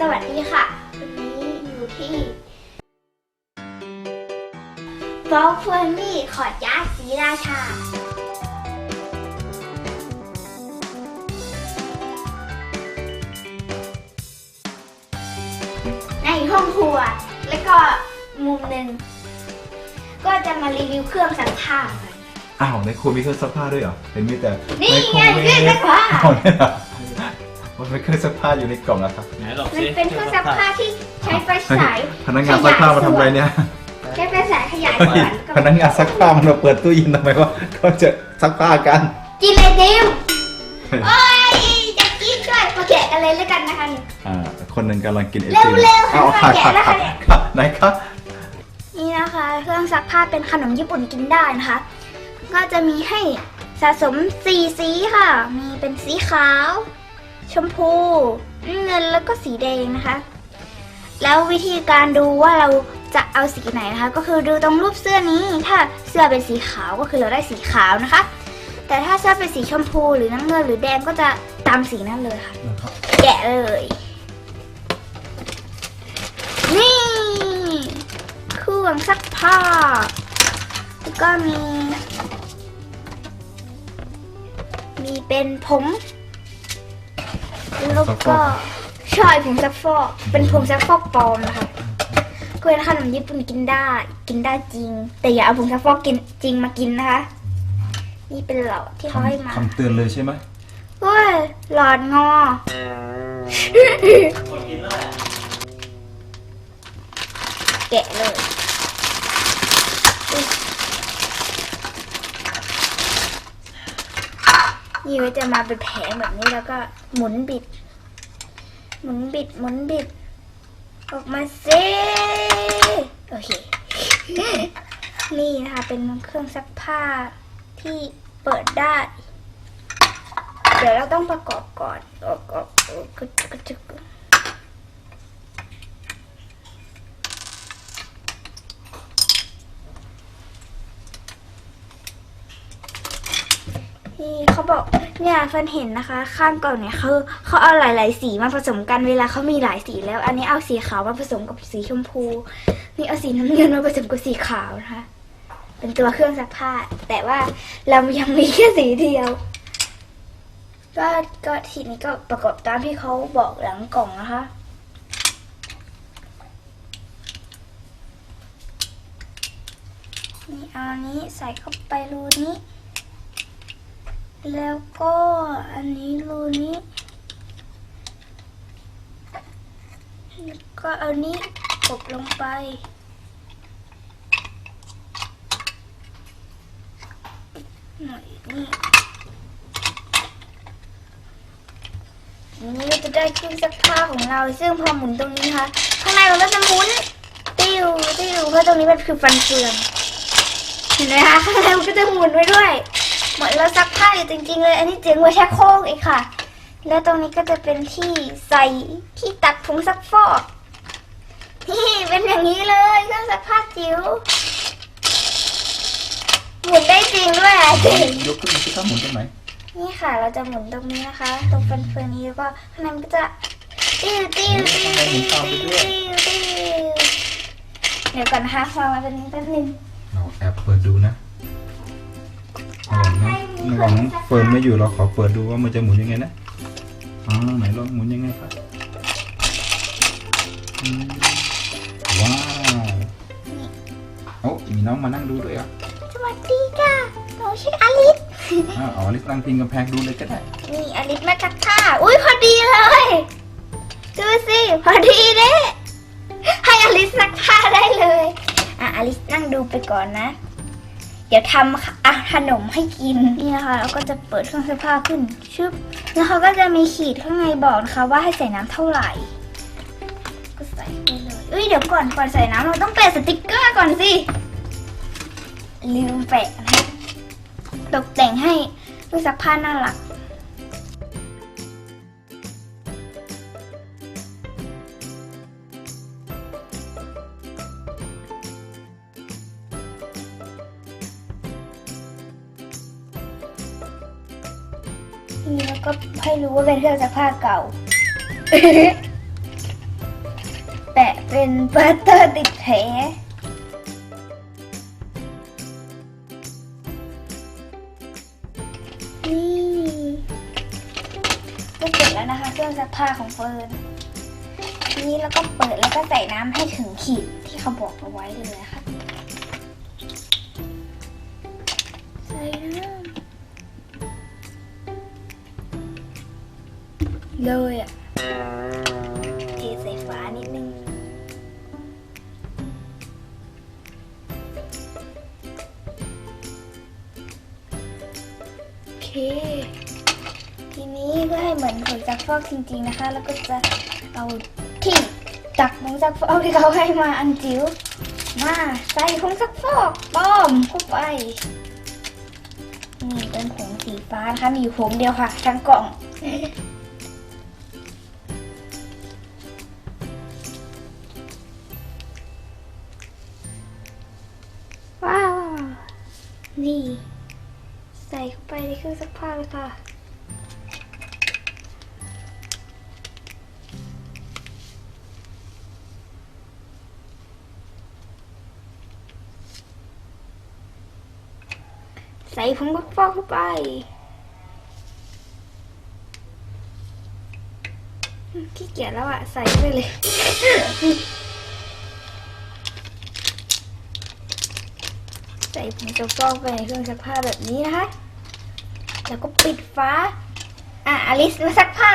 สวัสดีค่ะ วันนี้อยู่ที่บล็อกเฟอร์นี่ขอดยาสีราชา ในห้องครัว แล้วก็มุมหนึ่ง ก็จะมารีวิวเครื่องซักผ้ากัน อ้าวในครัวมีเครื่องซักผ้าด้วยเหรอเห็นมีแต่นี่ในครัวไงเครื่องซักผ้าอ๋อเนี่ยเหรอ มันเป็นเครื่องซักผ้าอยู่ในกล่องนะครับ ไหนหลอกมันสิเป็นเครื่องซักผ้าที่ใช้ไฟฉายพนักงานซักผ้ามาทำอะไรเนี่ยใช้ไฟฉายขยายเฮ้ยผลพนักงานซักผ้ามันมาเปิดตู้เย็นทำไมวะเขาจะซักผ้ากัน กินเลยดิมโอ้ยจะกินด้วยมาแกะกันเลยแล้วกันนะคะนี่ อ่าคนหนึ่งกำลังกินไอเร็ติวมเร็วเอาค่ะค่ะแกะค่ะแล้วค่ะค่ะไหนคะนี่นะคะ เครื่องซักผ้าเป็นขนมญี่ปุ่นกินได้นะคะ ก็จะมีให้สะสมสีสีค่ะ มีเป็นสีขาว ชมพูเงินแล้วก็สีแดงนะคะ แล้ววิธีการดูว่าเราจะเอาสีไหนนะคะ ก็คือดูตรงรูปเสื้อนี้ ถ้าเสื้อเป็นสีขาวก็คือเราได้สีขาวนะคะ แต่ถ้าเสื้อเป็นสีชมพูหรือน้ำเงินหรือแดงก็จะตามสีนั้นเลยค่ะ แกะเลย นี่เครื่องซักผ้าแล้วก็มี มีเป็นผง แล้วก็ใช่ผงซักฟอกเป็นผงซักฟอกปลอมนะคะก็เป็นขนมญี่ปุ่นกินได้ กินได้จริง แต่อย่าเอาผงซักฟอกกินจริงมากินนะคะ นี่เป็นหลอดที่เขาให้มาคำเตือนเลยใช่ไหมเฮ้ยหลอดงอคนกินแล้วแหละแกะเลย ยนี่ก็จะมาเป็นแผงแบบนี้แล้วก็หมุนบิด หมุนบิดหมุนบิด ออกมาสิโอเค นี่นะคะเป็นเครื่องซักผ้าที่เปิดได้ เดี๋ยวเราต้องประกอบก่อนออกออกออกกระจุกกระจุก นี่เขาบอกเนี่ยฟันเห็นนะคะ ข้างกล่องเนี่ยเขาเขาเอาหลาย ๆ สีมาผสมกันเวลาเขามีหลายสีแล้ว อันนี้เอาสีขาวมาผสมกับสีชมพู นี่เอาสีน้ำเงินมาผสมกับสีขาวนะคะ เป็นตัวเครื่องซักผ้า แต่ว่าเรายังมีแค่สีเดียว ก็ก็ทีนี้ก็ประกอบตามที่เขาบอกหลังกล่องนะคะนี่เอานี้ใส่เข้าไปรูนี้ แล้วก็อันนี้รูนี้แล้วก็เอานี้กบลงไป หน่อยนี่นี่จะได้เครื่องซักผ้าของเรา ซึ่งพอหมุนตรงนี้นะคะข้างในมันก็จะหมุน ติ้วติ้วเพราะตรงนี้มันคือฟันเฟือง เห็นไหมคะข้างในมันก็จะหมุนไว้ด้วย จริงๆเลย อันนี้เจ๋งกว่าชักโครกอีกค่ะ แล้วตรงนี้ก็จะเป็นที่ใส่ที่ตักผงซักฟอกนี่เป็นอย่างนี้เลยเครื่องซักผ้าจิ๋วหมุนได้จริงด้วยอะจริงยกขึ้นมาที่ข้างหมุนตรงไหนนี่ค่ะ เราจะหมุนตรงนี้นะคะ ตรงฟันเฟืองนี้แล้วก็ข้างในมันก็จะติ้วติ้วติ้วติ้วติ้วติ้วติ้วเดี๋ยวก่อนนะคะวางไว้เป็นนี้แป๊บนึงเราแอบเปิดดูนะ ระหว่างน้องระหว่างน้องเฟิร์นไม่อยู่เราขอเปิดดูว่ามันจะหมุนยังไงนะอ๋อไหนลองหมุนยังไงครับอืมว้าวโอ้มีน้องมานั่งดูด้วยเหรอสวัสดีค่ะหนูชื่ออลิสอ้าวเอาลิสตั้งพิงกำแพงดูเลยก็ได้ นี่อลิสมาทักผ้าอุ้ยพอดีเลยดูสิพอดีเด้ให้อลิสซักผ้าได้เลย อะอลิสนั่งดูไปก่อนนะเดี๋ยวทำอะขนมให้กินนี่นะคะเราก็จะเปิดเครื่องซักผ้าขึ้นชึบแล้วเขาก็จะมีขีดข้างในบอกนะคะว่าให้ใส่น้ำเท่าไหร่ ก็ใส่ไปเลยเอ้ยเดี๋ยวก่อนก่อนใส่น้ำเราต้องแปะสติกเกอร์ก่อนสิลืมแปะนะตกแต่งให้เครื่องซักผ้าน่ารัก นี่แล้วก็ให้รู้ว่าเป็นเครื่องซักผ้าเก่าะเป็นปอร์เตอร์ติดแผลนี่ก็เสร็จแล้วนะคะ เครื่องซักผ้าของเฟิร์นทีนี้เราก็เปิดแล้วก็ใส่น้ำให้ถึงขีดที่เขาบอกเอาไว้เลยนะคะใส่น้ำ เลยอะเทใส่ฝานิดนึง โอเค ทีนี้เพื่อให้เหมือนผงซักฟอกจริงๆนะคะ แล้วก็จะเอาที่จากผงซักฟอกที่เขาให้มาอันจิ๋วมาใส่ผงซักฟอกป้อมเข้าไปนี่เป็นผงสีฟ้านะคะมีอยู่ผงเดียวค่ะ ทั้งกล่อง ข้าเลยค่ะ ใส่ผงซักฟอกเข้าไปขี้เกียจแล้วอะใส่ไปเลย ใส่ผงซักฟอกไปในเครื่องซักผ้าแบบนี้นะคะ แล้วก็ปิดฝาอะอลิสมาซักผ้า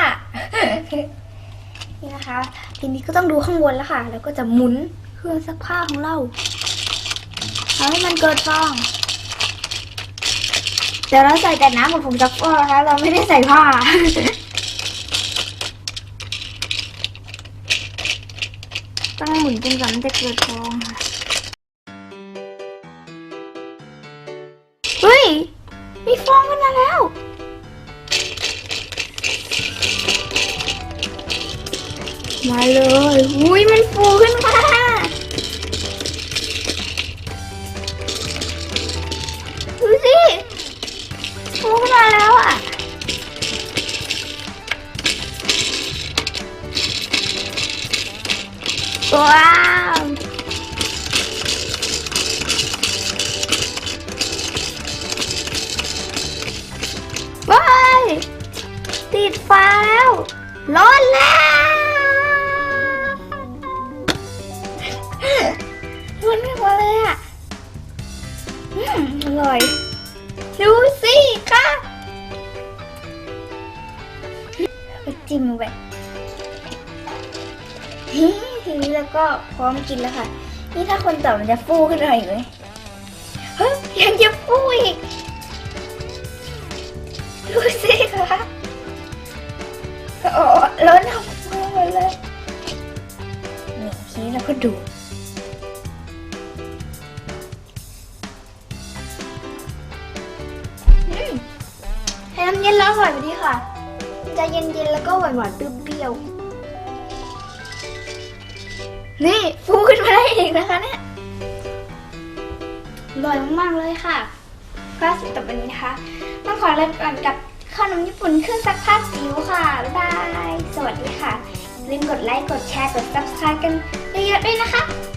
นี่นะคะ ทีนี้ก็ต้องดูข้างบนแล้วค่ะ แล้วก็จะหมุนเครื่องซักผ้าของเราทำให้มันเกิดฟองเดี๋ยวเราใส่แต่น้ำกับผงซักฟอกนะคะ เราไม่ได้ใส่ผ้าต้องหมุนจนกว่ามันจะเกิดฟองค่ะ เฮ้ย ฟองขึ้นมาแล้ว มาเลยอุ้ยมันฟูขึ้นมาดูสิฟูขึ้นมาแล้วอะว้าว ดฟ้าแล้วร้อนแล้วร้อนมากเลยอะอร่อย ดูสิค่ะไปจิ้มไปทีนี้แล้วก็พร้อมกินแล้วค่ะ นี่ถ้าคนต่อมันจะฟูขึ้นมาอีกไหมเฮ้ยยังจะฟูอีกดูสิคะ โอ้ร้อนออกมาหมดเลยนี่ทีนี้เราก็ดูอืมให้น้ำเย็นแล้วอร่อยไปดีค่ะ จะเย็นๆแล้วก็หวานๆเปรี้ยวๆนี่ฟูขึ้นมาได้อีกนะคะเนี่ยอร่อยมากๆเลยค่ะก็สำหรับวันนี้นะคะ ต้องขอลาไปก่อนกับ ขนมญี่ปุ่นเครื่องซักผ้าจิ๋วค่ะ บ๊ายบาย สวัสดีค่ะลืมกดไลค์ กดแชร์ กด subscribe กันเยอะๆด้วยนะคะ